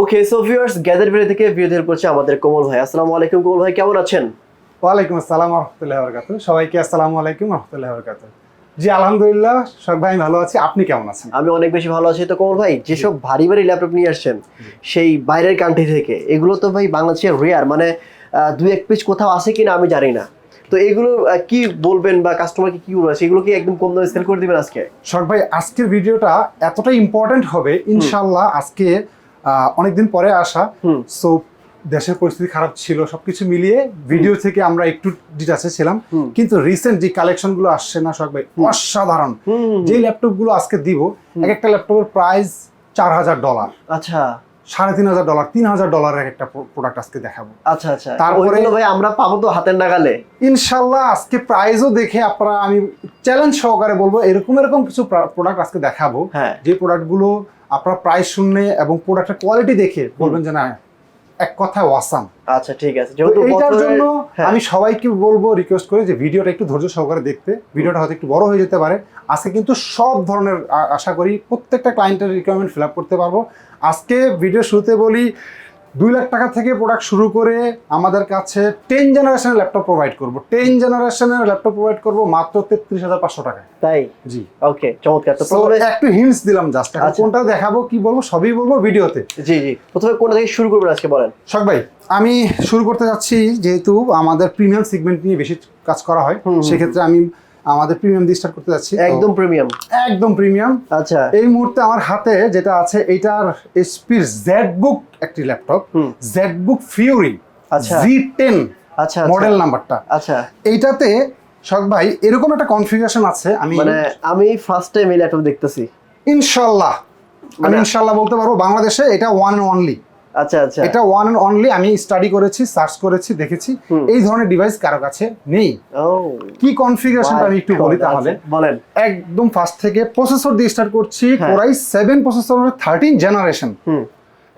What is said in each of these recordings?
Okay so viewers gather video থেকে video করছে আমাদের কোমল ভাই। আসসালামু আলাইকুম কোমল ভাই কেমন আছেন? ওয়ালাইকুম আসসালাম রহমতুল্লাহ বরকাত সবাইকে আসসালামু আলাইকুম রহমতুল্লাহ বরকাত জি আলহামদুলিল্লাহ সব ভাই ভালো আছি। আপনি কেমন আছেন? আমি অনেক বেশি ভালো আছি। তো কোমল ভাই যেসব ভারী ভারী ল্যাপটপ নিয়ে আসছেন সেই বাইরের কান্ট্রি থেকে এগুলো তো ভাই বাংলাদেশের রেয়ার মানে দুই এক পিস কোথাও আছে কিনা আমি জানি না। তো এগুলো কি বলবেন বা কাস্টমারকে কি বলবেন? সেগুলো কি একদম কম দামে সেল করে দিবেন আজকে? শখ ভাই আজকের ভিডিওটা এতটা ইম্পর্টেন্ট হবে ইনশাল্লাহ আজকে অনেকদিন পরে আসা। সো দেশের পরিস্থিতি খারাপ ছিল সবকিছু মিলিয়ে ভিডিও থেকে আমরা একটু ডিটাচে ছিলাম। কিন্তু রিসেন্ট যে কালেকশনগুলো আসছে না ভাই অসাধারণ। যে ল্যাপটপগুলো আজকে দিব এক একটা ল্যাপটপের প্রাইস চার হাজার ডলার আচ্ছা। সাড়ে তিন হাজার ডলার তিন হাজার ডলারের একটা প্রোডাক্ট আজকে দেখাবো। আচ্ছা আচ্ছা। তারপরে- ভাই আমরা পাবো তো হাতের নাগালে। ইনশাল্লাহ আজকে প্রাইজও দেখে আপনারা আমি চ্যালেঞ্জ সহকারে বলব এরকম এরকম কিছু প্রোডাক্ট আজকে দেখাবো। হ্যাঁ। যে প্রোডাক্টগুলো আপনারা প্রাইস শুনলে এবং প্রোডাক্টের কোয়ালিটি দেখে বলবেন যে না এক কথায় ওয়াসাম আচ্ছা ঠিক আছে। যেহেতু এইটার জন্য হ্যাঁ। আমি সবাইকে বলব রিকোয়েস্ট করে যে ভিডিওটা একটু ধৈর্য সহকারে দেখতে। ভিডিওটা হয়তো একটু বড় হয়ে যেতে পারে। আজকে কিন্তু সব ধরনের আশা করি প্রত্যেকটা ক্লায়েন্টের রিকোয়ারমেন্ট ফিল আপ করতে পারব। আজকে ভিডিও শুরুতে বলি দুই লাখ টাকা থেকে প্রোডাক্ট শুরু করে আমাদের কাছে টেন জেনারেশনের ল্যাপটপ প্রোভাইড করব। টেন জেনারেশনের ল্যাপটপ প্রোভাইড করব মাত্র তেত্রিশ হাজার পাঁচশো টাকায়। তাই? জি। ওকে চমৎকার। তো একটু হিন্টস দিলাম জাস্ট আচ্ছা। কোনটা দেখাবো কি বলব সবই বলব ভিডিওতে। জি জি। প্রথমে কোনটা থেকে শুরু করবেন আজকে বলেন? শখ ভাই আমি শুরু করতে যাচ্ছি যেহেতু আমাদের প্রিমিয়াম সেগমেন্ট নিয়ে বেশি কাজ করা হয় সেক্ষেত্রে আমি আমাদের প্রিমিয়াম দিয়ে স্টার্ট করতে যাচ্ছি। একদম প্রিমিয়াম একদম প্রিমিয়াম আচ্ছা। এই মুহূর্তে আমার হাতে যেটা আছে এইটার এসপির জেড বুক একটি ল্যাপটপ জেড বুক ফিউরি আচ্ছা। জি টেন আচ্ছা মডেল নাম্বারটা আচ্ছা। এইটাতে শখ ভাই এরকম একটা কনফিগারেশন আছে আমি মানে আমি ফার্স্ট টাইম এই ল্যাপটপ দেখতেছি। ইনশাল্লাহ। আমি মানে- ইনশাল্লাহ বলতে পারব বাংলাদেশে এটা ওয়ান অ্যান্ড অনলি আচ্ছা আচ্ছা। এটা ওয়ান অ্যান্ড অনলি আমি স্টাডি করেছি সার্চ করেছি দেখেছি। এই ধরনের ডিভাইস কারও কাছে নেই। কি কনফিগারেশনটা আমি একটু বলি তাহলে। আচ্ছা, বলেন। একদম ফার্স্ট থেকে প্রসেসর দিয়ে স্টার্ট করছি। কোরাই সেভেন প্রসেসরের থার্টিন জেনারেশন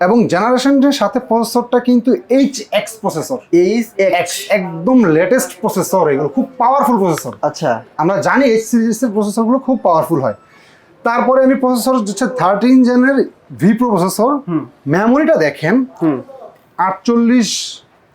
এবং জেনারেশনের সাথে প্রসেসরটা কিন্তু H X processor H X একদম লেটেস্ট প্রসেসর এগুলো খুব পাওয়ারফুল প্রসেসর আচ্ছা। আমরা জানি এইচ সিরিজের প্রসেসরগুলো খুব পাওয়ারফুল হয়। তারপরে আমি প্রসেসর হচ্ছে থার্টিন জেনের ভি প্রসেসর হুম। মেমোরিটা দেখেন। হুম। আটচল্লিশ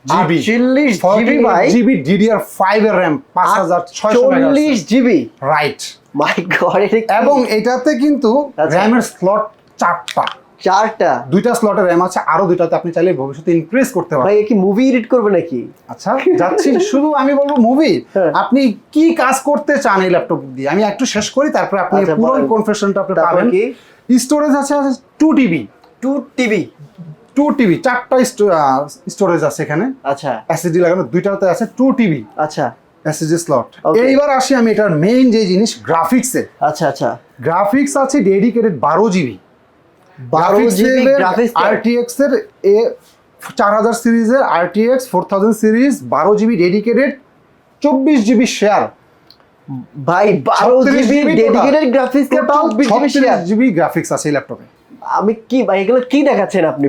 জিবি চল্লিশ জিবি ভাই জিবি ডিডিআর ফাইভ এর র্যাম পাঁচ হাজার ছয়শো চল্লিশ জিবি রাইট মাই গড এবং এটাতে কিন্তু। র্যামের স্লট চারটা। চারটা। দুইটা স্লটের র্যাম আছে আরও দুইটাতে আপনি চাইলে ভবিষ্যতে ইনক্রিজ করতে ভাই পারেন এ কি মুভি এডিট করবে নাকি? আচ্ছা যাচ্ছি। শুধু আমি বলব মুভি হ্যাঁ। আপনি কি কাজ করতে চান এই ল্যাপটপ দিয়ে? আমি একটু শেষ করি তারপরে আপনি আচ্ছা, পুরো কনফেশনটা আপনি পাবেন। কি? স্টোরেজ আছে two TB two TV two TB চারটা স্টোরেজ আছে এখানে। আচ্ছা। এসএসডি লাগানো দুইটাতে আছে টু টিবি আচ্ছা। SSD slot. এইবার আসি আমি এটার মেইন যে জিনিস গ্রাফিক্সে আচ্ছা আচ্ছা। গ্রাফিক্স আছে ডেডিকেটেড বারো জিবি বারো জিবি আরটিএক্স এর এ চার হাজার সিরিজের আরটিএক্স ফোর থাউজেন্ড সিরিজ বারো জিবি ডেডিকেটেড চব্বিশ জিবি শেয়ার ভাই বারো GB dedicated graphics GB graphics আছে। এই ল্যাপটপে আমি কি ভাই এগুলো কি দেখাচ্ছেন আপনি?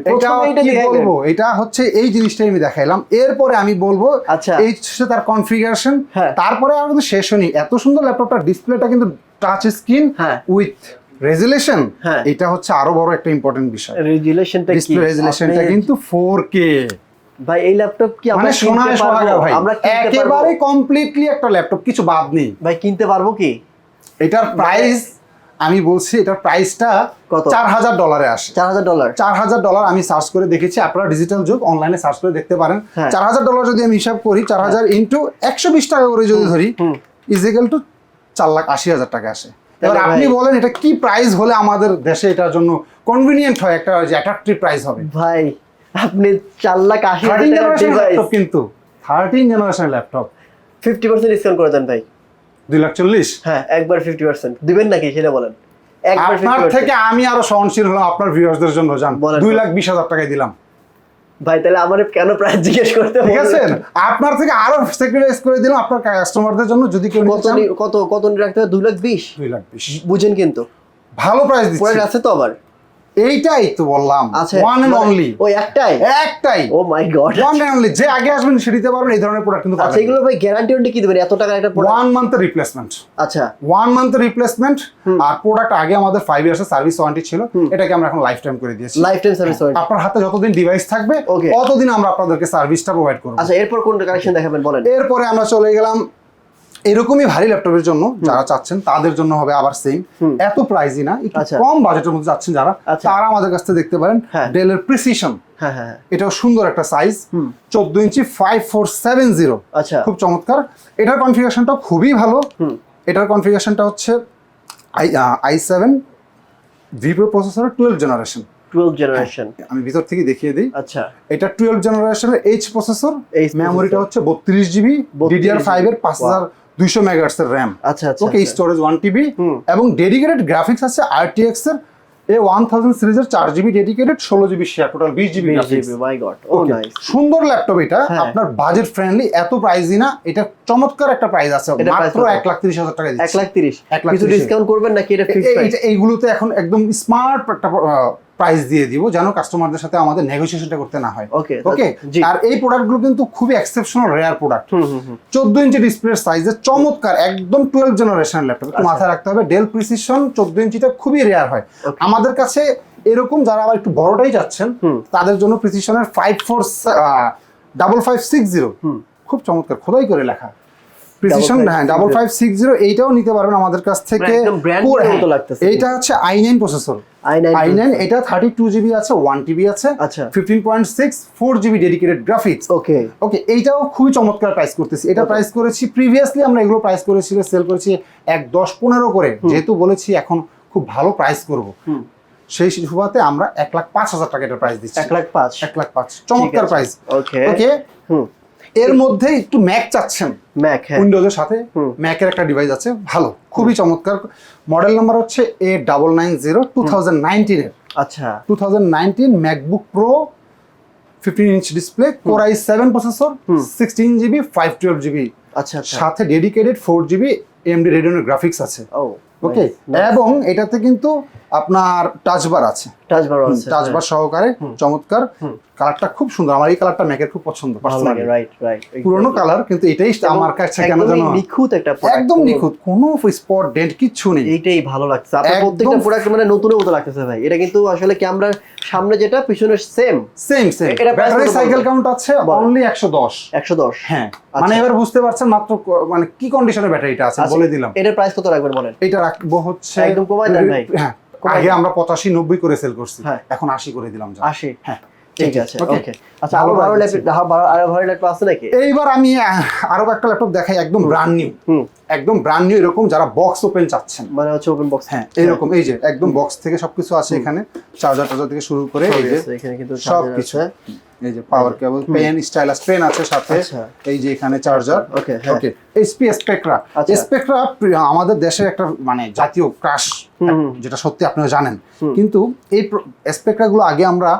বলব? এটা হচ্ছে এই জিনিসটাই আমি দেখাইলাম। এরপরে আমি বলব আচ্ছা। এই হচ্ছে তার কনফিগারেশন হ্যাঁ। তারপরে আর কিন্তু শেষ হয়নি। এত সুন্দর ল্যাপটপটার ডিসপ্লেটা কিন্তু টাচ স্ক্রিন হ্যাঁ। উইথ রেজুলেশন হ্যাঁ। এটা হচ্ছে আরও বড় একটা ইম্পর্টেন্ট বিষয়। রেজুলেশনটা কি? ডিসপ্লে রেজুলেশনটা কিন্তু ফোর কে ভাই এই ল্যাপটপ কি আমরা মানে কিনতে পারব? ভাই আমরা একেবারে কমপ্লিটলি একটা ল্যাপটপ কিছু বাদ নেই। ভাই কিনতে পারব কি? এটার প্রাইস আমি বলছি এটার প্রাইসটা কত? চার হাজার ডলারে আসে। চার হাজার ডলার চার হাজার ডলার আমি সার্চ করে দেখেছি আপনারা ডিজিটাল যুগ অনলাইনে সার্চ করে দেখতে পারেন। হ্যাঁ। চার হাজার ডলার যদি আমি হিসাব করি চার হাজার ইন্টু একশো বিশ টাকা করে যদি ধরি ইজিক্যাল টু চার লাখ আশি হাজার টাকা আসে। এবার আপনি বলেন এটা কি প্রাইস হলে আমাদের দেশে এটার জন্য কনভিনিয়েন্ট হয় একটা যে অ্যাট্রাকটিভ প্রাইস হবে? ভাই আপনি চার লাখ আশি ল্যাপটপ কিন্তু। Thirteen generation laptop fifty percent discount করে দেন ভাই। দুই লাখ চল্লিশ? হ্যাঁ একবার ফিফটি পার্সেন্ট দিবেন নাকি সেটা বলেন? আপনার থেকে আমি আরও সহনশীল হলাম আপনার ভিউয়ার্সদের জন্য জান। দুই লাখ বিশ হাজার টাকায় দিলাম। ভাই তাহলে আমার কেন প্রাইস জিজ্ঞেস করতে ঠিক আছে আপনার থেকে আরও স্যাক্রিফাইস করে দিলাম আপনার কাস্টমারদের জন্য যদি কেউ কত কত কত রাখতে হবে? দুই লাখ বিশ? দুই লাখ বিশ। বুঝেন কিন্তু। ভালো প্রাইস পরে দিচ্ছি আছে তো আবার। এইটাই তো বললাম। ওয়ান এন্ড অনলি ওই একটাই? একটাই। ও my god one and only যে আগে আসবেন সে দিতে পারবেন এই ধরনের প্রোডাক্ট কিন্তু আচ্ছা এগুলো ভাই গ্যারান্টি ওয়ারেন্টি কি দিবেন? এত টাকার একটা প্রোডাক্ট ওয়ান মান্থের রিপ্লেসমেন্ট আচ্ছা। ওয়ান মান্থের রিপ্লেসমেন্ট আর প্রোডাক্ট আগে আমাদের ফাইভ ইয়ার্সের সার্ভিস ওয়ারেন্টি ছিল। এটাকে আমরা এখন লাইফ টাইম করে দিয়েছি। লাইফ টাইম সার্ভিস ওয়ারেন্টি আপনার হাতে যতদিন ডিভাইস থাকবে. ততদিন আমরা আপনাদেরকে সার্ভিসটা প্রোভাইড করব। আচ্ছা এরপর কোন কালেকশন দেখাবেন বলেন। এরপরে আমরা চলে গেলাম এরকমই ভারী ল্যাপটপের জন্য যারা চাচ্ছেন তাদের জন্য হবে আবার সেম এত প্রাইসই না একটু আচ্ছা। কম বাজেটের মধ্যে যাচ্ছেন যারা আচ্ছা। তারা আমাদের কাছ থেকে দেখতে পারেন হ্যাঁ। ডেলের প্রিসিশন হ্যাঁ হ্যাঁ হ্যাঁ। এটাও সুন্দর একটা সাইজ চোদ্দ inch five four seven zero খুব চমৎকার। এটার কনফিগারেশনটা খুবই ভালো। এটার কনফিগারেশনটা হচ্ছে আই আই সেভেন ভিভো প্রসেসরের টুয়েলভ জেনারেশন টুয়েলভ জেনারেশন আমি ভিতর থেকে দেখিয়ে দিই। আচ্ছা। এটা টুয়েলভ জেনারেশনের এইচ প্রসেসর মেমোরিটা হচ্ছে বত্রিশ জিবি 32 ডিডিআর ফাইভ এর পাঁচ হাজার দুইশো মেগাহার্টস এর র্যাম আচ্ছা ওকে স্টোরেজ ওয়ান টিবি এবং ডেডিকেটেড গ্রাফিক্স আছে আরটিএক্স এর। এ ওয়ান থাউজেন্ড সিরিজের চার জিবি ডেডিকেটেড ষোলো জিবি শেয়ার টোটাল বিশ জিবি নাইস সুন্দর ল্যাপটপ এটা। হ্যাঁ। আপনার বাজেট ফ্রেন্ডলি এত প্রাইসই না। এটা চমৎকার একটা প্রাইস আছে। মাত্র এক লাখ তিরিশ হাজার টাকা এক লাখ তিরিশ। এক লাখ ডিসকাউন্ট করবেন নাকি এটা এইগুলোতে এখন একদম স্মার্ট একটা প্রাইস দিয়ে দিব যেন কাস্টমারদের সাথে আমাদের নেগোসিয়েশনটা করতে না হয়। ওকে ওকে আর এই প্রোডাক্টগুলো কিন্তু খুবই exceptional rare product hmm hmm hmm. চোদ্দ ইঞ্চি ডিসপ্লে সাইজে চমৎকার একদম টুয়েলভ জেনারেশন ল্যাপটপ। মাথায় রাখতে হবে ডেল প্রিসিশন চোদ্দ ইঞ্চিটা খুবই রেয়ার হয়। আমাদের কাছে এরকম যারা আবার একটু বড়টাই যাচ্ছেন। তাদের জন্য প্রিসিশনের five four double five six zero. খুব চমৎকার খোদাই করে লেখা। প্রিসিশন হ্যাঁ ডাবল ফাইভ সিক্স জিরো এইটাও নিতে পারবেন আমাদের কাছ থেকে। মানে new হ্যাঁ। এইটা হচ্ছে I nine processor I nine এটা থার্টি টু জিবি আছে ওয়ান টিবি আছে আচ্ছা। Fifteen point six four GB dedicated graphics okay okay এইটাও খুবই চমৎকার প্রাইস করতেছি। এটা প্রাইস করেছি প্রিভিয়াসলি আমরা এগুলো প্রাইস করেছি সেল করেছি এক দশ পনেরো করে। যেহেতু বলেছি এখন খুব ভালো প্রাইস করব। হুম। সেই সুবাদে আমরা এক লাখ পাঁচ হাজার টাকা এটার প্রাইস দিচ্ছি। এক লাখ পাঁচ। এক লাখ পাঁচ চমৎকার প্রাইস ওকে ওকে হুম। এর মধ্যে একটু ম্যাক চাচ্ছেন। ম্যাক হ্যাঁ। উইন্ডোজের সাথে ম্যাকের একটা ডিভাইস আছে ভালো খুবই চমৎকার। মডেল নাম্বার হচ্ছে A double nine zero two thousand নাইনটিনের আচ্ছা। Two thousand nineteen MacBook Pro fifteen inch display core I seven processor. Sixteen GB five twelve GB আচ্ছা সাথে ডেডিকেটেড ফোর জিবি এমডি রেডিওনের গ্রাফিক্স আছে। ও ওকে এবং এটাতে কিন্তু আপনার টাচবার আছে। টাচবার আছে টাচ বার সহকারে চমৎকার। কালারটা খুব সুন্দর। আমার এই কালারটা ম্যাকের খুব পছন্দ personally। রাইট রাইট পুরোনো কালার কিন্তু এটাই আমার কাছে কেন জানো নিখুঁত একটা একদম নিখুঁত। কোনো স্পট ডেন্ট কিচ্ছু নেই। এইটাই ভালো লাগছে। আপনার প্রত্যেকটা প্রোডাক্ট মানে নতুনের মতো লাগতেছে ভাই। এটা কিন্তু আসলে ক্যামেরার সামনে যেটা পিছনে সেম সেম সেম এটা ব্যাটারি সাইকেল কাউন্ট আছে। অনলি একশো দশ। একশো দশ। হ্যাঁ। আচ্ছা। মানে এবার বুঝতে পারছেন মাত্র মানে কি কন্ডিশনের ব্যাটারিটা আছে বলে দিলাম। এটার প্রাইস কত রাখবেন বলেন? এটা রাখব হচ্ছে একদম কমায় দেন ভাই। হ্যাঁ। আগে আমরা পঁচাশি নব্বই করে সেল করছি হ্যাঁ। এখন আশি করে দিলাম যা। আশি হ্যাঁ ঠিক আছে. ওকে আচ্ছা আরও ভালো ল্যাপটপ আরও ভালো ল্যাপটপ আছে নাকি? এইবার আমি আরও একটা ল্যাপটপ দেখাই একদম ব্র্যান্ড নিউ একদম ব্র্যান্ড নিউ এরকম যারা বক্স ওপেন চাচ্ছেন। মানে হচ্ছে ওপেন বক্স হ্যাঁ এরকম এই যে একদম বক্স থেকে সবকিছু আছে এখানে। চার্জার টার্জার থেকে শুরু করে এই যে এখানে কিন্তু। এই power cable pen stylus pen আছে সাথে। আচ্ছা। এই যে এখানে চার্জার হ্যাঁ। ওকে এসপি স্পেকট্রা আচ্ছা। স্পেকট্রা আমাদের দেশের একটা মানে জাতীয় ক্রাশ। যেটা সত্যি আপনারা জানেন। কিন্তু এই স্পেকট্রা গুলো আগে আমরা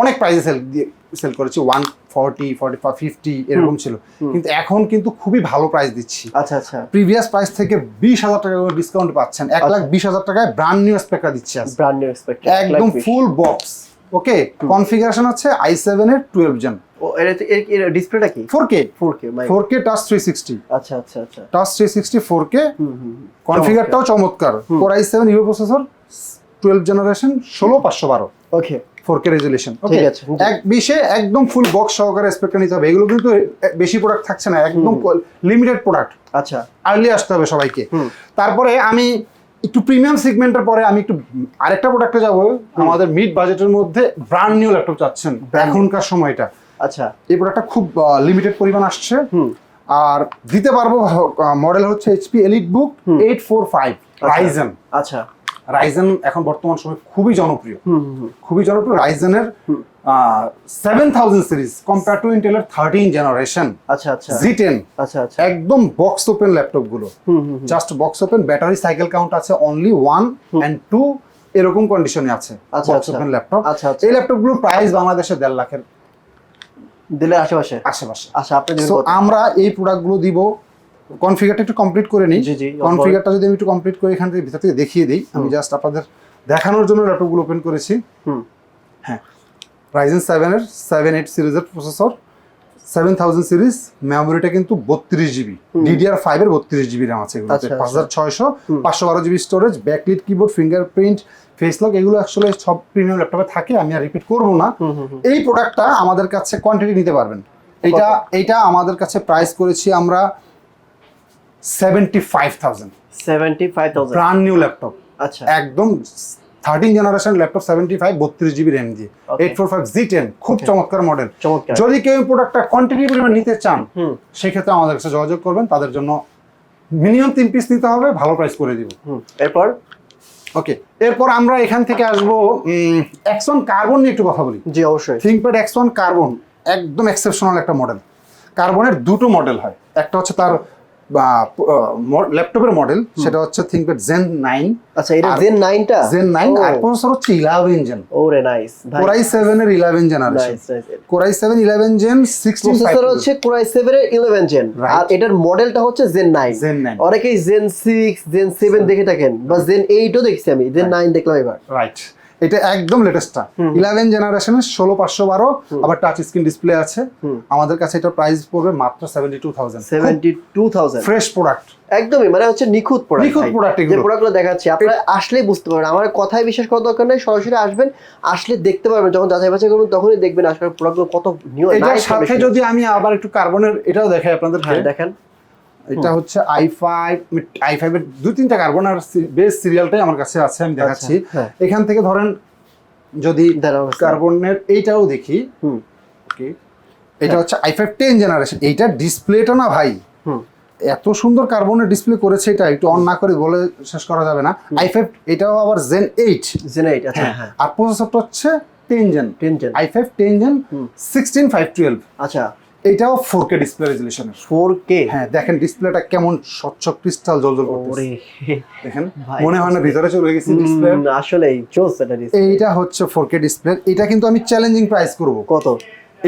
অনেক প্রাইসে সেল দিয়ে সেল করেছি। One forty forty five fifty এরকম ছিল। কিন্তু এখন কিন্তু খুবই ভালো প্রাইস দিচ্ছি। আচ্ছা আচ্ছা। প্রিভিয়াস প্রাইস থেকে বিশ হাজার টাকা ডিসকাউন্ট পাচ্ছেন। এক আচ্ছা। লাখ বিশ হাজার টাকায় ব্র্যান্ড নিউ স্পেকট্রা দিচ্ছে ব্র্যান্ড নিউ এক্সপেক্ট একদম ফুল বক্স ওকে কনফিগারেশন হচ্ছে আই সেভেন এর টুয়েলভ জেন ও এর ডিসপ্লেটা কি? Four K 4K my four K touch three sixty আচ্ছা আচ্ছা আচ্ছা। টাচ। কনফিগারটাও চমৎকার। ইউ প্রসেসর জেনারেশন ষোলো পাঁচশো বারো। ওকে ফোর কে রেজুলেশন ঠিক আছে, এক বিশে একদম ফুল বক্স সহকারে স্পেকটা নিতে হবে। এগুলো কিন্তু বেশি প্রোডাক্ট থাকছে না একদম লিমিটেড প্রোডাক্ট আচ্ছা। আর্লি আসতে হবে সবাইকে। তারপরে আমি একটু প্রিমিয়াম সেগমেন্টের পরে আমি একটু আরেকটা প্রোডাক্টে যাব। আমাদের মিড বাজেটের মধ্যে ব্র্যান্ড নিউ ল্যাপটপ চাচ্ছেন এখনকার সময়টা। আচ্ছা। এই প্রোডাক্টটা খুব লিমিটেড পরিমাণ আসছে। আর দিতে পারব মডেল হচ্ছে HP elite book eight four five Ryzen আচ্ছা। রাইজেন এখন বর্তমান সময় খুবই জনপ্রিয়। খুবই জনপ্রিয় রাইজেনের seven thousand series compare to ইন্টেলের থার্টিন জেনারেশন আচ্ছা আচ্ছা। জি টেন আচ্ছা আচ্ছা। একদম বক্স ওপেন ল্যাপটপগুলো। Just box open battery cycle count আছে অনলি ওয়ান অ্যান্ড টু এরকম কন্ডিশনে আছে আচ্ছা, আচ্ছা। ওপেন ল্যাপটপ আচ্ছা আচ্ছা। এই ল্যাপটপগুলোর প্রাইস বাংলাদেশে দেড় লাখের। দিলে আশেপাশে? আশেপাশে। আচ্ছা আপনি? আমরা এই প্রোডাক্টগুলো দিব কনফিগারটা একটু কমপ্লিট করে নিই। কনফিগারটা যদি আমি একটু কমপ্লিট করে এখান থেকে ভিতর থেকে দেখিয়ে দিই। আমি জাস্ট আপনাদের দেখানোর জন্য ল্যাপটপগুলো ওপেন করেছি। হুম। হ্যাঁ। রাইজেন সেভেনের সেভেন এইট সিরিজের প্রসেসর সেভেন থাউজেন্ড সিরিজ মেমোরিটা কিন্তু বত্রিশ জিবি ডিডিআর ফাইভের বত্রিশ জিবি র্যাম আছে এগুলোতে। আচ্ছা, পাঁচ হাজার ছয়শো। পাঁচশো বারো GB storage backlit keyboard fingerprint face lock এগুলো আসলে সব প্রিমিয়াম ল্যাপটপে থাকে আমি আর রিপিট করব না। এই প্রোডাক্টটা আমাদের কাছে কোয়ান্টিটি নিতে পারবেন। এটা এটা আমাদের কাছে প্রাইস করেছি আমরা seventy five thousand 75,000 brand new laptop আচ্ছা। একদম thirteen generation laptop seventy five বত্রিশ জিবি র্যাম দিয়ে। Eight four five G ten খুব চমৎকার মডেল চমৎকার। যদি কেউ প্রোডাক্টটা কোয়ান্টিটি পরিমাণ নিতে চান হুম। সেক্ষেত্রে আমাদের কাছে যোগাযোগ করবেন। তাদের জন্য মিনিমাম তিন পিস নিতে হবে ভালো প্রাইস করে দিব। এরপর? ওকে এরপর আমরা এখান থেকে আসব এক্সন কার্বন নিয়ে একটু কথা বলি। জি অবশ্যই। থিঙ্কপ্যাড এক্স ওয়ান কার্বন একদম এক্সেপশনাল একটা মডেল কার্বনের দুটো মডেল হয়। একটা হচ্ছে তার ল্যাপটপের মডেল সেটা হচ্ছে থিঙ্কপ্যাড জেন নাইন আচ্ছা এটা জেন 9টা জেন নাইন আর প্রসেসর হচ্ছে ইলেভেন জেন ওরে নাইস কোরাই সেভেন এর eleven generation nice nice core i seven eleven gen sixteen processor হচ্ছে Core i7 এর 11 জেন আর এটার মডেলটা হচ্ছে জেন 9 জেন নাইন অনেকেই জেন 6 জেন 7 দেখে থাকেন বা জেন 8 দেখছি আমি। জেন 9 দেখলাম এবার। রাইট এটা একদম লেটেস্টটা ইলেভেন জেনারেশনের ষোলো পাঁচশো বারো আবার টাচ স্ক্রিন ডিসপ্লে আছে। আমাদের কাছে এটা প্রাইস পড়বে মাত্র seventy two thousand 72000 fresh product একদমই মানে হচ্ছে নিখুঁত প্রোডাক্ট নিখুঁত প্রোডাক্ট যে। প্রোডাক্টগুলো দেখাচ্ছি আপনারা আসলেই বুঝতে পারবেন আমার কথায় বিশ্বাস করার দরকার নেই সরাসরি আসবেন আসলে দেখতে পারবেন। যখন যাচাই বাছাই করবেন তখনই দেখবেন আসলে প্রোডাক্টগুলো কত নিউ এটার সাথে যদি আমি আবার একটু কার্বনের এটাও দেখাই আপনাদের হ্যাঁ দেখেন। এটা হচ্ছে আই ফাইভ আই ফাইভের দুই তিনটা কার্বন আর বেস সিরিয়ালটাই আমার কাছে আছে আমি দেখাচ্ছি। হ্যাঁ। এখান থেকে ধরেন যদি কার্বনের এইটাও দেখি ওকে এটা হচ্ছে আই ফাইভ টেন জেনারেশন এইটার ডিসপ্লেটা না ভাই? হুম। এত সুন্দর কার্বনের ডিসপ্লে করেছে এটা একটু অন না করে বলে শেষ করা যাবে না। আই ফাইভ এটাও আবার জেন এইট জেন এইট আচ্ছা আর প্রসেসরটা হচ্ছে ten gen ten gen i five ten gen sixteen five twelve আচ্ছা এটাও ফোর কে ডিসপ্লে রেজলিউশনের 4K হ্যাঁ দেখেন ডিসপ্লেটা কেমন স্বচ্ছ ক্রিস্টাল জল করতেছে। দেখেন মনে হয় না ভিতরে চলে গেছি ডিসপ্লে আসলে চলছে এটা ডিসপ্লে এইটা হচ্ছে ফোর কে ডিসপ্লে এটা কিন্তু আমি চ্যালেঞ্জিং প্রাইস করব। কত?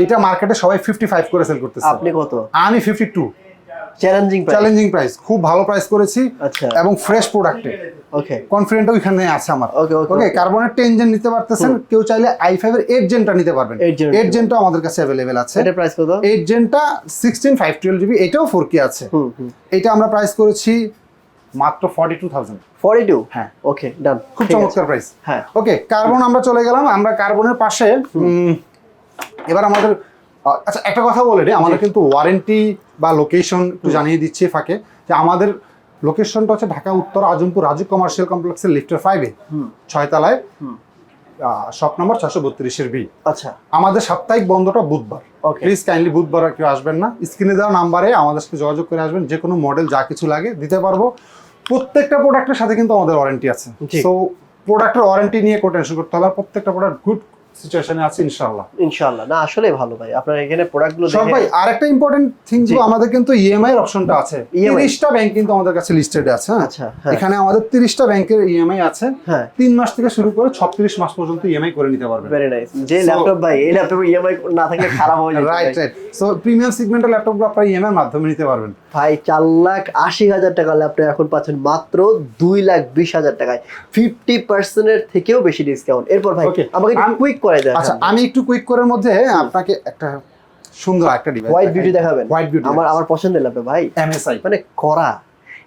এটা মার্কেটে সবাই ফিফটি ফাইভ করে সেল করতেছে। আপনি কত? আমি fifty two challenging challenging price খুব ভালো প্রাইস করেছি আচ্ছা। এবং ফ্রেশ প্রোডাক্টে ওকে কনফিডেন্ট ওইখানে আছে আমার। ওকে ওকে কার্বনের টেন জেন নিতে পারতেছেন। কেউ চাইলে আই ফাইভ এর এইট জেনটা নিতে পারবেন। 8 gen এইট জেনটা আমাদের কাছে অ্যাভেলেবেল আছে। এটা প্রাইস কত? এইট জেনটা সিক্সটিন ফাইভ টুয়েলভ জিবি এটাও ফোর কে আছে। এটা আমরা প্রাইস করেছি মাত্র ফর্টি টু থাউজেন্ড 42 হ্যাঁ। ওকে ডান খুব চমৎকার প্রাইস হ্যাঁ। ওকে কার্বন আমরা চলে গেলাম। আমরা কার্বনের পাশে এবার আমাদের আচ্ছা একটা কথা বলে রে আমাদের কিন্তু ওয়ারেন্টি বা লোকেশন একটু জানিয়ে দিচ্ছি ফাঁকে যে আমাদের লোকেশনটা হচ্ছে ঢাকা উত্তর আজমপুর রাজু কমার্শিয়াল কমপ্লেক্সের লিফটের ফাইভে ছয়তলায়। শপ নম্বর ছশো বত্রিশের বি আচ্ছা। আমাদের সাপ্তাহিক বন্ধটা বুধবার। ওকে প্লিজ কাইন্ডলি বুধবার আর কেউ আসবেন না। স্ক্রিনে দেওয়া নাম্বারে আমাদের সাথে যোগাযোগ করে আসবেন যে কোনো মডেল যা কিছু লাগে দিতে পারব। প্রত্যেকটা প্রোডাক্টের সাথে কিন্তু আমাদের ওয়ারেন্টি আছে। সো প্রোডাক্টের ওয়ারেন্টি নিয়ে কোনো টেনশন করতে হবে প্রত্যেকটা প্রোডাক্ট গুড সিচুয়েশনে আছে ইনশাআল্লাহ। ইনশাআল্লাহ। না আসলে ভালো ভাই। আপনার এখানে প্রোডাক্টগুলো সব ভাই আর একটা ইম্পর্টেন্ট থিং জি। আমাদের কিন্তু ইএমআই এর অপশনটা আছে। EMI তিরিশটা ব্যাংক কিন্তু আমাদের কাছে লিস্টেড আছে হ্যাঁ? আচ্ছা হ্যাঁ। এখানে আমাদের তিরিশটা ব্যাংকের ইএমআই আছে। হ্যাঁ। তিন মাস থেকে শুরু করে ছত্রিশ মাস পর্যন্ত ইএমআই করে নিতে পারবেন। ভেরি নাইস যে ল্যাপটপ ভাই এই ল্যাপটপ ইএমআই না থাকলে খারাপ হয়ে যাবে রাইট রাইট সো প্রিমিয়াম সেগমেন্টের ল্যাপটপগুলো আপনারা ইএমআই এর মাধ্যমে নিতে পারবেন। ভাই চার লাখ আশি হাজার টাকা ল্যাপটপ এখন পাচ্ছেন মাত্র দুই লাখ বিশ হাজার টাকায়। ফিফটি পার্সেন্টের থেকেও বেশি ডিসকাউন্ট এরপর ভাই আমাকে কুইক করে দেয় আচ্ছা আমি একটু কুইক করার মধ্যে আপনাকে একটা সুন্দর একটা ডিভাইস হোয়াইট বিউটি দেখাবেন? হোয়াইট বিউটি আমার আমার পছন্দের ল্যাপটপ ভাই। এমএসআই মানে করা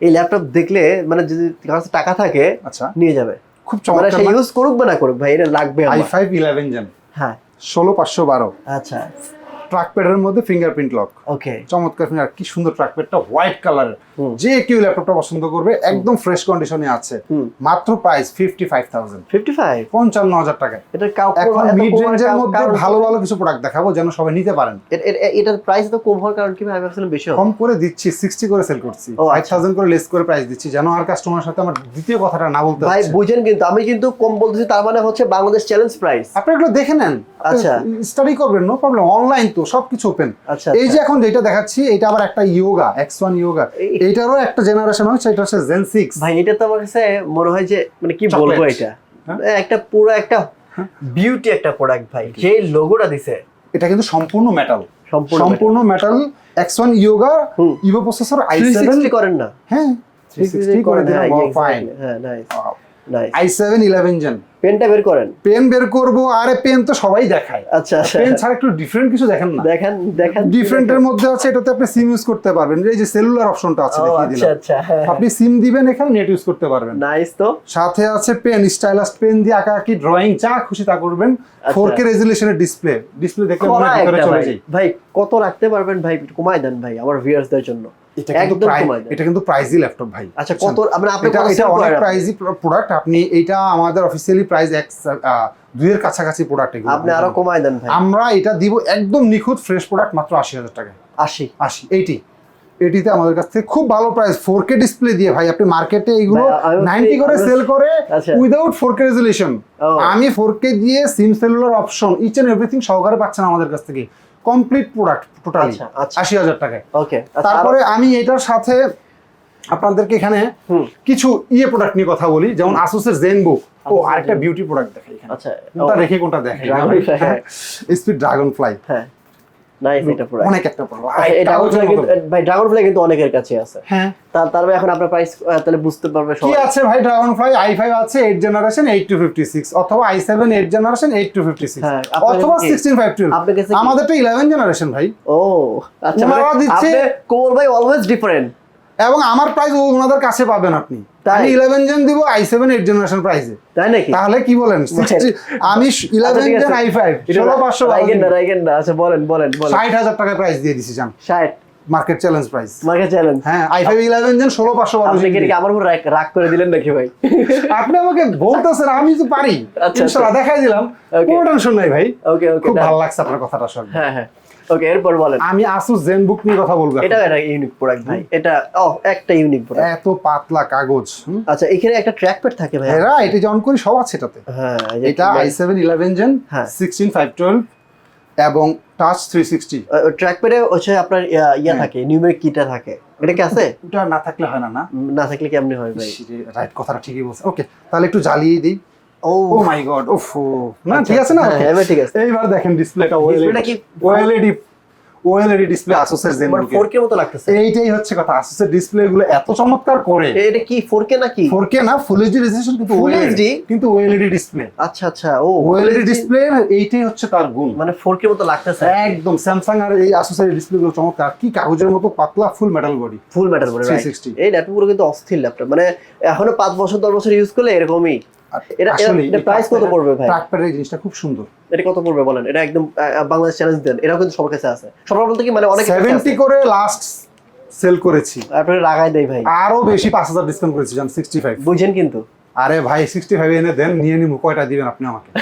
এই ল্যাপটপ দেখলে মানে যদি কাছে টাকা থাকে আচ্ছা। নিয়ে যাবে। খুব মানে চমৎকার মানে ইউজ করুক বা না করুক ভাই এটা লাগবে আই আমার। ফাইভ ইলেভেন জেন হ্যাঁ। ষোলো পাঁচশো বারো। আচ্ছা। ট্রাক প্যাডের মধ্যে ফিঙ্গারপ্রিন্ট লক ওকে চমৎকার ফিঙ্গার কি সুন্দর ট্রাক প্যাডটা হোয়াইট কালারের। যে কেউ ল্যাপটপটা পছন্দ করবে একদম ফ্রেশ কন্ডিশনে আছে। মাত্র price fifty five thousand fifty five পঞ্চান্ন এটা এখন মিড রেঞ্জের মধ্যে ভালো ভালো কিছু প্রোডাক্ট দেখাবো যেন সবাই নিতে পারেন। এটার প্রাইস তো কম হওয়ার কারণ কি ভাই? আমি ভাবছিলাম বেশি কম করে দিচ্ছি সিক্সটি করে সেল করছি। ও, ফাইভ আচ্ছা। থাউজেন্ড করে লেস করে প্রাইস দিচ্ছি যেন আর কাস্টমারের সাথে আমার দ্বিতীয় কথাটা না বলতে ভাই বুঝেন কিন্তু আমি কিন্তু কম বলতেছি তার মানে হচ্ছে বাংলাদেশ চ্যালেঞ্জ প্রাইস আপনি এগুলো দেখে নেন। আচ্ছা। স্টাডি করবেন নো প্রবলেম অনলাইন তো। সবকিছু ওপেন আচ্ছা এই যে এখন যেটা দেখাচ্ছি এটা আবার একটা ইয়োগা এক্স ওয়ান ইয়োগা এইটারও একটা জেনারেশন হচ্ছে এটা হচ্ছে জেন সিক্স ভাই এটা তো আমার কাছে মনে হয় যে মানে কি বলব এটা? হ্যাঁ? একটা পুরো একটা বিউটি একটা প্রোডাক্ট ভাই যে লোগোটা দিছে। এটা কিন্তু সম্পূর্ণ মেটাল সম্পূর্ণ metal X one Yoga. Evo processor i seven করেন না। হ্যাঁ 360 করে দিলাম হ্যাঁ, ফাইন হ্যাঁ nice i seven eleven gen পেনটা বের করেন। পেন বের করব আরে পেন তো সবাই দেখায়। আচ্ছা আচ্ছা। পেন ছাড়া একটু ডিফারেন্ট কিছু দেখেন না। দেখেন দেখেন। ডিফারেন্টের মধ্যে আছে এটাতে আপনি সিম ইউজ করতে পারবেন। এই যে সেলুলার অপশনটা আছে দেখিয়ে আচ্ছা দিলাম। আচ্ছা হ্যাঁ আপনি সিম দিবেন এখানে নেট ইউজ করতে পারবেন। নাইস তো। সাথে আছে পেন স্টাইলাস পেন দিয়ে আঁকা আঁকি ড্রয়িং যা খুশি তা করবেন। আচ্ছা। ফোর কে রেজুলেশনের ডিসপ্লে ডিসপ্লে দেখলে মনে ভিতরে চলে ভাই। কত রাখতে পারবেন ভাই? কমায় দেন ভাই আমার ভিউয়ার্সদের জন্য। এটা কিন্তু। এটা প্রাইজি ল্যাপটপ ভাই। আচ্ছা কত মানে আপনি এটা এটা অনেক প্রাইজি প্রোডাক্ট আপনি এটা আমাদের অফিসিয়ালি প্রাইস এক দুইয়ের কাছাকাছি প্রোডাক্ট আপনি আরও কমায় দেন ভাই। আমরা এটা দিব একদম নিখুঁত ফ্রেশ প্রোডাক্ট মাত্র আশি হাজার টাকায়। আশি। আশি এইটি এটিতে আমাদের কাছ থেকে খুব ভালো প্রাইস ফোর কে ডিসপ্লে দিয়ে ভাই। আপনি মার্কেটে এগুলো নাইনটি করে সেল করে। উইদাউট ফোর কে রেজুলেশন আমি ফোর কে দিয়ে SIM cellular option each and everything সহকারে পাচ্ছেন আমাদের কাছ থেকে। কমপ্লিট প্রোডাক্ট টোটালি আচ্ছা, আচ্ছা। আশি হাজার টাকায়। ওকে তারপরে আমি এটার সাথে আপনাদেরকে এখানে কিছু ইয়ে প্রোডাক্ট নিয়ে কথা বলি যেমন আসুসের জেনবুক ও আরেকটা বিউটি প্রোডাক্ট দেখাই এখানে। আচ্ছা কোনটা দেখে রেখে কোনটা দেখাই। স্পিড ড্রাগন ফ্লাই হ্যাঁ। নাইস এটা পুরো অনেক একটা প্রোডাক্ট আচ্ছা, এই কিন্তু ভাই ড্রাগন ফ্লাই কিন্তু অনেকের কাছে আছে। হ্যাঁ। তার এখন আপনার প্রাইস তাহলে বুঝতে পারবে কি আছে ভাই ড্রাগন ফ্লাই i5 আছে 8 জেনারেশন 8 টু 56 অথবা i7 8 জেনারেশন 8 টু 56 হ্যাঁ, অথবা কাছে কি? 16 512 আপনার কাছে 11 জেনারেশন ভাই। ও আচ্ছা মানে আপনি ভাই অলওয়েজ ডিফারেন্ট এবং আমার প্রাইস ওনাদের কাছে পাবেন আপনি। তাই? আমি 11 জেন দিব i7 8 জেনারেশন প্রাইসে তাই নাকি? তাহলে কি বলেন? আমি আচ্ছা, 11 ঠিক জেন আছে। i5 এটা 16500 রাইগেন না আচ্ছা বলেন বলেন বলেন। 60000 টাকায় প্রাইস দিয়ে দিছি জান। 60 market challenge price market challenge হ্যাঁ i5 11 জেন 16512 আপনি কি আমার উপর রাগ করে দিলেন নাকি ভাই? আপনি আমাকে বলতেছেন আমি তো পারি। আচ্ছা। ইনশাআল্লাহ দেখাই দিলাম. কোনো টেনশন নাই ভাই। ওকে ওকে খুব ভালো লাগছে আপনার কথাটা শুনে। হ্যাঁ হ্যাঁ। ওকে এরপর বলেন। আমি আসুস জেন বুক নিয়ে কথা বলব এটা একটা ইউনিক প্রোডাক্ট ভাই। এটা ও একটা ইউনিক প্রোডাক্ট এত পাতলা কাগজ আচ্ছা এখানে একটা ট্র্যাক প্যাড থাকে ভাই। এরা এটা অন করি সব আছে এটাতে। হ্যাঁ এটা ভাই, i7 11 জেন হ্যাঁ। 16 512 এবং টাচ 360 ও- ও ট্র্যাক প্যাডে হচ্ছে আপনার ইয়া- হ্যাঁ। থাকে নিউমেরিক কিটা থাকে। এটা কি আছে? ওটা না থাকলে হয় না না? না থাকলে কেমনে হয় ভাই? রাইট কথাটা ঠিকই বলছে। ওকে তাহলে একটু জ্বালিয়ে দিই। ও মাই গড ওফ না ঠিক আছে না? এবার ঠিক আছে। এইবার দেখেন ডিসপ্লেটা কি- ওএলইডি ওএলইডি ডিসপ্লে আসুসের জেন 4K মতো লাগতেছে। এইটাই হচ্ছে কথা আসুসের ডিসপ্লে গুলো এত চমৎকার করে। এটা কি 4K নাকি? 4K না ফুল এইচডি রেজোলিউশন কিন্তু ওএলইডি ডিসপ্লে আচ্ছা আচ্ছা ও ওএলইডি ডিসপ্লে এইটাই হচ্ছে তার গুণ। মানে 4K মতো লাগতেছে। একদম স্যামসাং আর এই আসুসের ডিসপ্লে গুলো চমৎকার। কি কাগজের মতো পাতলা full metal body full right? 360 এই ল্যাপটপ কিন্তু অস্থির ল্যাপটপ মানে এখনও 5 বছর 10 বছর ইউজ করলে এরকমই। এটা- কত পড়বে ভাই? জিনিসটা খুব সুন্দর। এটা কত পড়বে বলেন? এটা একদম বাংলাদেশ চ্যালেঞ্জ দেন। এটাও কিন্তু সবার কাছে আছে। সবার বলতে কি মানে অনেক 70 করে লাস্ট সেল করেছি। আপনারা লাগাই দেয় ভাই। আরও বেশি 5000 ডিসকাউন্ট করেছি জান 65 বুঝেন কিন্তু। আরে ভাই 65 এনে দেন নিয়ে নিব। কয়টা দিবেন আপনি আমাকে?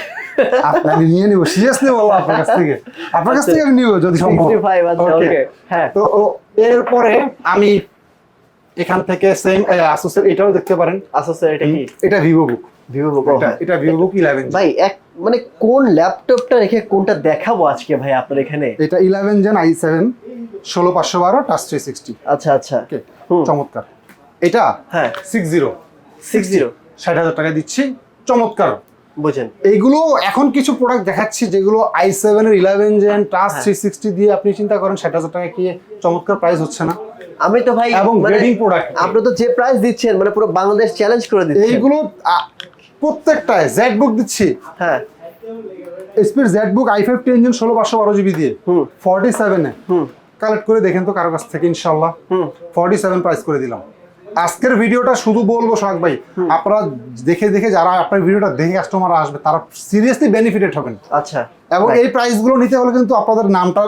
আপনি নিয়ে নিব। সিরিয়াসলি বললাম আপনার কাছ থেকে। আপনার কাছ থেকে আমি নিব যদি সম্ভব। 65 আচ্ছা ওকে হ্যাঁ। তো এরপরে আমি এখান থেকে সেম আসুসের এটাও দেখতে পারেন। এটা কি? এটা ভিভো বুক ভিভো বুক এটা এটা ভিভো বুক 11 ভাই এক মানে কোন ল্যাপটপটা রেখে কোনটা দেখাবো আজকে ভাই আপনার এখানে? এটা 11 জেন i7 16512 টাচ 360 আচ্ছা আচ্ছা। ওকে হুম। চমৎকার। এটা হ্যাঁ। 60 60 60000 টাকা দিচ্ছি। চমৎকার। বুঝেন। এইগুলো এখন কিছু প্রোডাক্ট দেখাচ্ছি যেগুলো আই সেভেন এর eleven gen touch. Three sixty দিয়ে আপনি চিন্তা করেন ষাট হাজার টাকা কি চমৎকার প্রাইস হচ্ছে না। আমি তো ভাই এবং মানে grading আপনি তো যে প্রাইস দিচ্ছেন মানে পুরো বাংলাদেশ চ্যালেঞ্জ করে দিচ্ছেন। এইগুলো প্রত্যেকটায় জেড বুক দিচ্ছি। হ্যাঁ। Speed Z book i five ten gen ষোলো পাঁচশো বারো জিবি দিয়ে। ফর্টি সেভেনে হুম। কালেক্ট করে দেখেন তো কারও কাছ থেকে ইনশাল্লাহ হুম। ফর্টি সেভেন প্রাইস করে দিলাম। আজকের ভিডিওটা শুধু বলব সোহাগ ভাই আপনারা দেখে দেখে যারা আপনার ভিডিওটা দেখে কাস্টমার আসবে তারা সিরিয়াসলি বেনিফিটেড হবেন। আচ্ছা। এবং এই প্রাইসগুলো নিতে হলে কিন্তু আপনাদের নামটা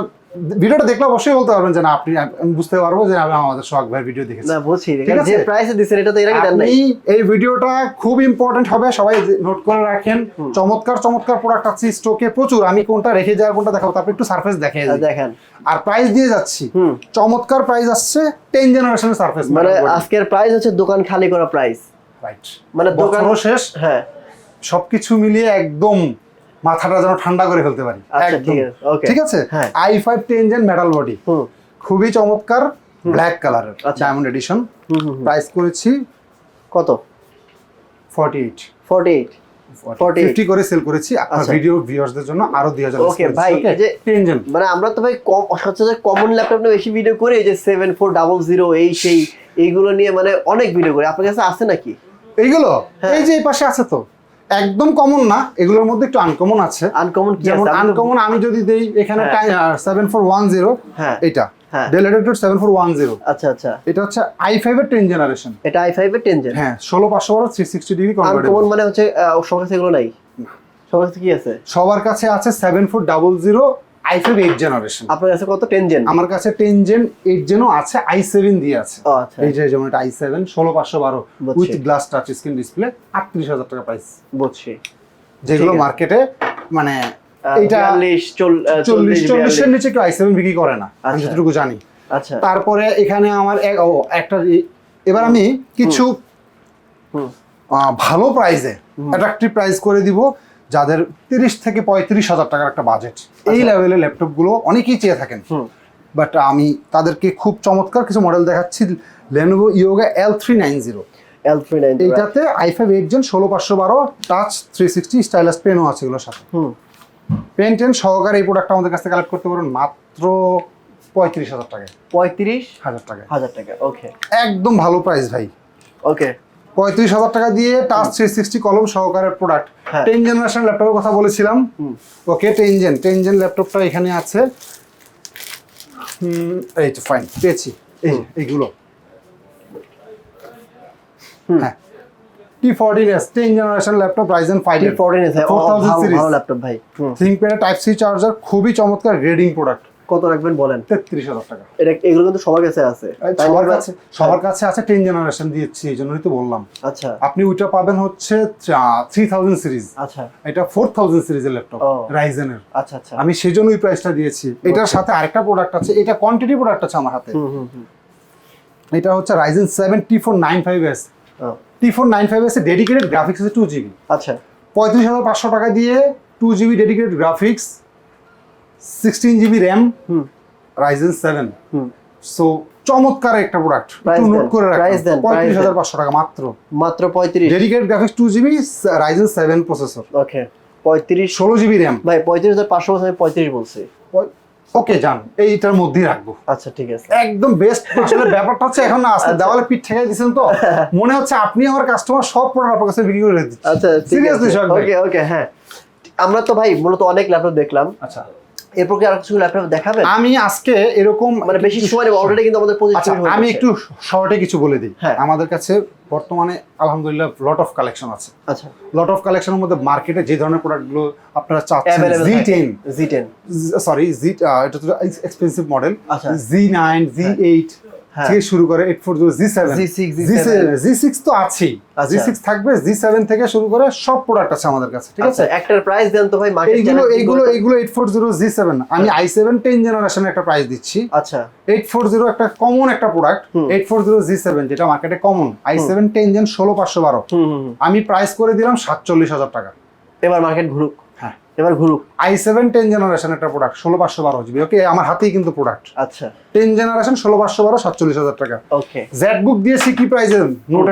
ভিডিওটা দেখলে অবশ্যই বলতে পারবেন যে না আপনি আমি বুঝতে পারব যে আমি আমাদের সোহাগ ভাই ভিডিও দেখেছি। না বুঝছি ঠিক আছে? যে প্রাইসে দিচ্ছেন এটা তো এর আগে দেন নাই। এই ভিডিওটা খুব ইম্পর্টেন্ট হবে সবাই নোট করে রাখেন। চমৎকার চমৎকার প্রোডাক্ট আছে স্টকে প্রচুর। আমি কোনটা রেখে যাওয়ার কোনটা দেখাবো তারপর একটু সার্ফেস দেখে আহ, দেখেন। আর প্রাইস দিয়ে যাচ্ছি। চমৎকার প্রাইস আসছে টেন জেনারেশনের সার্ফেস মানে আজকের প্রাইস হচ্ছে দোকান খালি করা প্রাইস রাইট মানে দোকান শেষ। হ্যাঁ। সবকিছু মিলিয়ে একদম মাথাটা যেন ঠান্ডা করে ফেলতে পারি। আচ্ছা, একদম। ঠিক আছে। I five ten gen metal body খুবই চমৎকার ব্ল্যাক কালারের আচ্ছা। Diamond edition. প্রাইস করেছি কত? ফর্টি এইট 48 48 ফিফটি করে সেল করেছি। আপনার আচ্ছা। ভিডিও ভিউয়ার্সদের জন্য আরও দুই হাজার Okay, ভাই, যে- মানে আমরা তো ভাই কম সচরাচর কমন ল্যাপটপ নিয়ে বেশি ভিডিও করি এই যে সেভেন ফোর ডাবল জিরো এই সেই এইগুলো নিয়ে মানে অনেক ভিডিও করি। আপনার কাছে আছে নাকি? এইগুলো? হ্যাঁ। এই যে এই পাশে আছে তো। একদম কমন না এগুলোর মধ্যে একটু আনকমন আছে। আনকমন কি যেমন আনকমন আমি যদি দেই এখানে। সেভেন ফোর ওয়ান জিরো হ্যাঁ। এটা। Dell two seven four one zero আচ্ছা আচ্ছা। এটা হচ্ছে আই ফাইভ এর টেন জেনারেশন এটা i5 এর 10 জেন হ্যাঁ ষোলো পাঁচশো বারো থ্রি সিক্সটি ডিগ্রি আনকমন মানে হচ্ছে আহ, সবার কাছে এগুলো নাই? সবার কাছে কি আছে? সবার কাছে আছে seven four double zero i five eight generation আপনার কাছে কত? 10 জেন আমার কাছে টেন জেন এইট জেনও আছে আই সেভেন দিয়ে আছে। আচ্ছা। এই যে যেমন এটা আই সেভেন ষোলো পাঁচশো বারো with glass touch screen display আটত্রিশ হাজার টাকা প্রাইস বুঝছি। যেগুলো মার্কেটে মানে এটা এটা 40 চল- আহ, চল্লিশ চল্লিশের নিচে কেউ আই সেভেন বিক্রি করে না আমি আচ্ছা। যতটুকু জানি। আচ্ছা। তারপরে এখানে আমার একটা এবার আমি কিছু ভালো প্রাইজে অ্যাট্রাকটিভ প্রাইস করে দিব। যাদের তিরিশ থেকে পঁয়ত্রিশ হাজার টাকার একটা বাজেট এই লেভেলের ল্যাপটপগুলো অনেকেই চেয়ে থাকেন। বাট আমি তাদেরকে খুব চমৎকার কিছু মডেল দেখাচ্ছি। Lenovo Yoga L three nine zero L390 এইটাতে আই ফাইভ এইট জেন ষোলো পাঁচশো বারো টাচ থ্রি সিক্সটি স্টাইলাস পেনও আছে এগুলোর সাথে। হুম। পেন টেন সহকারে এই প্রোডাক্টটা আমাদের কাছ থেকে কালেক্ট করতে পারবেন মাত্র পঁয়ত্রিশ হাজার টাকা পঁয়ত্রিশ হাজার টাকা হাজার টাকা ওকে একদম ভালো প্রাইস ভাই। ওকে পঁয়ত্রিশ হাজার টাকা দিয়ে টাচ থ্রি সিক্সটি কলম সহকারের প্রোডাক্ট। টেন জেনারেশন ল্যাপটপের কথা বলেছিলাম। Okay ten gen ten gen ল্যাপটপটা এখানে আছে। হুম, এই তো ফাইন পেয়েছি। এই এইগুলো। হ্যাঁ। T fourteen S ten generation laptop Ryzen five T14 আছে ও, 4000 ভালো সিরিজ ল্যাপটপ ভাই টাইপ সি চার্জার খুবই চমৎকার গ্রেডিং প্রোডাক্ট কত রাখবেন বলেন? তেত্রিশ হাজার টাকা। এটা এগুলো কিন্তু সবার কাছে আছে। সবার কাছে সবার কাছে আছে টেন জেনারেশন দিয়েছি এই জন্যই তো বললাম। আচ্ছা। আপনি ওইটা পাবেন হচ্ছে থ্রি থাউজেন্ড সিরিজ আচ্ছা। এটা ফোর থাউজেন্ড সিরিজের ল্যাপটপ। রাইজেনের আচ্ছা আচ্ছা। আমি সেই জন্য ওই প্রাইসটা দিয়েছি। এটার সাথে আরেকটা প্রোডাক্ট আছে এটা কোয়ান্টিটি প্রোডাক্ট আছে আমার হাতে। এটা হচ্ছে Ryzen seven T four nine five S T four nine five S dedicated graphics আছে টু জিবি আচ্ছা। পঁয়ত্রিশ হাজার পাঁচশো টাকা দিয়ে two GB dedicated graphics sixteen GB RAM Ryzen seven so চমৎকার একটা প্রোডাক্ট একটু নোট করে রাখবেন পঁয়ত্রিশ হাজার পাঁচশো টাকা মাত্র। মাত্র পঁয়ত্রিশ। Dedicated graphics two GB Ryzen seven processor okay পঁয়ত্রিশ। ষোলো জিবি র্যাম ভাই পঁয়ত্রিশ হাজার পাঁচশো আমি পঁয়ত্রিশ বলছি। ওকে যান এইটার মধ্যেই রাখব। আচ্ছা ঠিক আছে। একদম বেস্ট আসলে ব্যাপারটা হচ্ছে এখন না আসলে আচ্ছা। দেওয়ালে পিঠ ঠেকাই দিচ্ছেন তো। মনে হচ্ছে আপনি আমার কাস্টমার সব প্রোডাক্ট আপনার কাছে বিক্রি করে দিচ্ছেন আচ্ছা সিরিয়াসলি ওকে ওকে হ্যাঁ। আমরা তো ভাই মূলত অনেক ল্যাপটপ দেখলাম। আচ্ছা। এরপর কি আর কিছু ল্যাপটপ দেখাবেন? আমি আজকে এরকম মানে বেশি সময় অলরেডি কিন্তু আমাদের আচ্ছা আমি একটু শর্টে কিছু বলে দিই। হ্যাঁ। আমাদের কাছে বর্তমানে আলহামদুলিল্লাহ লট অফ কালেকশন আছে। আচ্ছা। লট অফ কালেকশনের মধ্যে মার্কেটে যে ধরনের প্রোডাক্টগুলো আপনারা চাচ্ছেন G ten G ten sorry G এটা তো এক্সপেন্সিভ মডেল আচ্ছা। G nine G eight. থেকে শুরু করে eight four zero G seven Z6, G six তো আছেই। আচ্ছা। জি সিক্স থাকবে জি সেভেন থেকে শুরু করে সব প্রোডাক্ট আছে আমাদের কাছে ঠিক আচ্ছা আছে একটার প্রাইস দেন তো ভাই মার্কেট এইগুলো এইগুলো এইগুলো eight four zero G seven আমি আই সেভেন টেন জেনারেশনের একটা প্রাইস দিচ্ছি। আচ্ছা। এইট ফোর জিরো একটা কমন একটা product eight four zero G seven যেটা মার্কেটে common i seven ten gen ষোলো পাঁচশো বারো। আমি প্রাইস করে দিলাম সাতচল্লিশ হাজার টাকা। এবার মার্কেট ঘুরুক। হ্যাঁ এবার ঘুরুক। আই সেভেন টেন জেনারেশন একটা প্রোডাক্ট ষোলো পাঁচশো বারো জিবি ওকে আমার হাতেই কিন্তু প্রোডাক্ট আচ্ছা। টেন জেনারেশন ষোলো পাঁচশো বারো সাতচল্লিশ হাজার টাকা। ওকে জ্যাট বুক দিয়েছি কি প্রাইজ নোট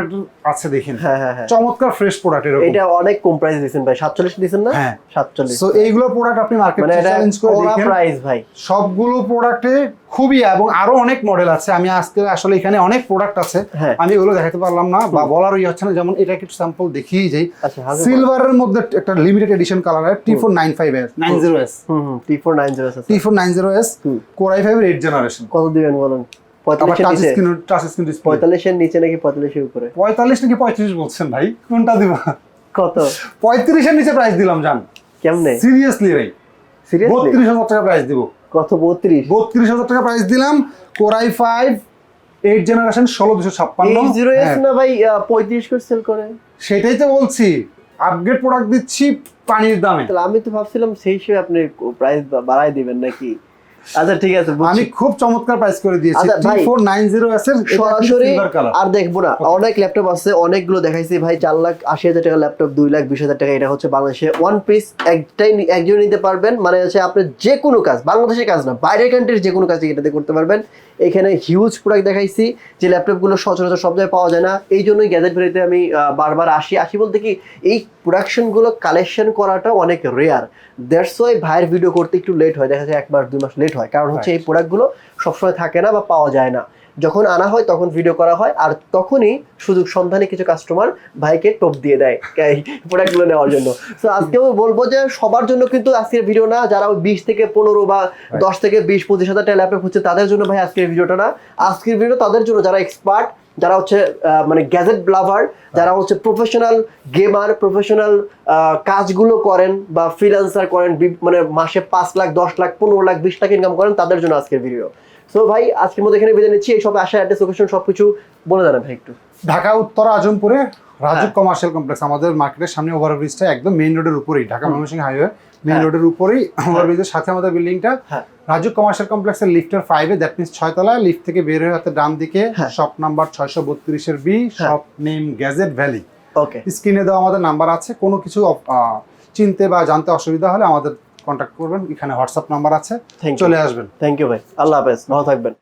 আছে দেখেন। হ্যাঁ হ্যাঁ হ্যাঁ। চমৎকার ফ্রেশ প্রোডাক্ট এরকম। এটা অনেক কম প্রাইস দিয়েছেন ভাই সাতচল্লিশ দিয়েছেন না? হ্যাঁ। সাতচল্লিশ। সো এইগুলো প্রোডাক্ট আপনি মার্কেট মানে চ্যালেঞ্জ করে দেখেন। প্রাইস ভাই। সবগুলো প্রোডাক্টে খুবই এবং আরও অনেক মডেল আছে। আমি আজকে আসলে এখানে অনেক প্রোডাক্ট আছে। হ্যাঁ। আমি ওগুলো দেখাতে পারলাম না বা বলার ইয়ে হচ্ছে না। যেমন এটা একটু স্যাম্পল দেখিয়ে যাই। আচ্ছা সিলভারের মধ্যে একটা limited edition colour T four nine five S nine zero S T four nine zero S T four nine zero S core i five eight generation কত দিবেন বলুন? পঁয়তাল্লিশের নিচে? স্ক্রিন টাচ স্ক্রিন ডিসপ্লে পঁয়তাল্লিশের নিচে নাকি পঁয়তাল্লিশের উপরে? পঁয়তাল্লিশ নাকি পঁয়ত্রিশ বলছেন ভাই? কোনটা দিব? কত? পঁয়ত্রিশের নিচে প্রাইস দিলাম জান। কেমনে? সিরিয়াসলি ভাই সিরিয়াসলি বত্রিশ হাজার টাকা প্রাইস দিব। কত? বত্রিশ। বত্রিশ হাজার টাকা প্রাইস দিলাম। কোরাই ফাইভ এইট জেনারেশন ষোলো দুশো ছাপ্পান্ন। জিরো হ্যাঁ, না ভাই পঁয়ত্রিশ করে সেল করে? সেটাই তো বলছি। আপগ্রেড প্রোডাক্ট দিচ্ছি পানির দামে। তাহলে আমি তো ভাবছিলাম সেই হিসেবে আপনি প্রাইস বাড়াই দিবেন নাকি? আচ্ছা ঠিক আছে আমি খুব চমৎকার প্রাইস করে দিয়েছি। আচ্ছা, টি ভাই, ফোর নাইন জিরো এস এর সরাসরি আর দেখব না অনেক ল্যাপটপ আছে অনেকগুলো দেখাইছি। ভাই চার লাখ আশি হাজার টাকা ল্যাপটপ দুই লাখ বিশ হাজার টাকা এটা হচ্ছে বাংলাদেশে ওয়ান পিস একটাই একজন নিতে পারবেন। মানে হচ্ছে আপনি যে কোনো কাজ বাংলাদেশের কাজ না বাইরের কান্ট্রির যে কোনো কাজ এটাতে করতে পারবেন। এখানে হিউজ প্রোডাক্ট দেখাইছি যে ল্যাপটপগুলো সচরাচর সব জায়গায় পাওয়া যায় না। এই জন্যই গ্যাজেট ভেরিতে আমি বারবার আসি। আসি বলতে কি এই প্রোডাকশনগুলো কালেকশন করাটা অনেক রেয়ার দ্যাটস ওয়াই ভাইয়ের ভিডিও করতে একটু লেট হয়। দেখা যায় এক মাস দুই মাস লেট হয়। কারণ হচ্ছে এই প্রোডাক্টগুলো সবসময় থাকে না বা পাওয়া যায় না। যখন আনা হয় তখন ভিডিও করা হয় আর তখনই সুযোগ সন্ধানে কিছু কাস্টমার ভাইকে টোপ দিয়ে দেয় এই প্রোডাক্টগুলো নেওয়ার জন্য। তো আজকেও বলব যে সবার জন্য কিন্তু আজকের ভিডিও না যারা ওই বিশ থেকে পনেরো বা দশ থেকে বিশ পঁচিশ হাজার টাকা ল্যাপটপ হচ্ছে তাদের জন্য ভাই আজকের ভিডিওটা না। আজকের ভিডিও তাদের জন্য যারা এক্সপার্ট যারা হচ্ছে আহ, মানে গ্যাজেট ব্লাভার যারা হচ্ছে প্রফেশনাল গেমার প্রফেশনাল কাজগুলো করেন বা ফ্রিল্যান্সার করেন মানে মাসে পাঁচ লাখ দশ লাখ পনেরো লাখ বিশ লাখ ইনকাম করেন তাদের জন্য আজকের ভিডিও সো ভাই আজকের মধ্যে এখানে বিদায় নিচ্ছি এই সব আশা অ্যাড্রেস লোকেশন সব কিছু বলে দেন ভাই একটু ঢাকা উত্তর আজমপুরে রাজুক হ্যাঁ। কমার্শিয়াল কমপ্লেক্স আমাদের মার্কেটের সামনে ওভারব্রিজটা একদম মেইন রোডের উপরেই ঢাকা ময়মনসিংহ হাইওয়ে মেইন হ্যাঁ। রোডের উপরেই ওভারব্রিজের সাথে আমাদের বিল্ডিংটা হ্যাঁ। রাজুক কমার্শিয়াল কমপ্লেক্সের লিফটের ফাইভে দ্যাট মিনস ছয়তলায় লিফট থেকে বের হয়ে হাতে ডান দিকে হ্যাঁ। শপ নাম্বার ছয়শো বত্রিশের বি হ্যাঁ। Shop name gadget valley okay স্ক্রিনে দেওয়া আমাদের নাম্বার আছে কোনো কিছু চিনতে বা জানতে অসুবিধা হলে আমাদের কন্ট্যাক্ট করবেন। এখানে হোয়াটসঅ্যাপ নাম্বার আছে। চলে আসবেন। থ্যাংক ইউ ভাই। আল্লাহ হাফেজ। ভালো থাকবেন।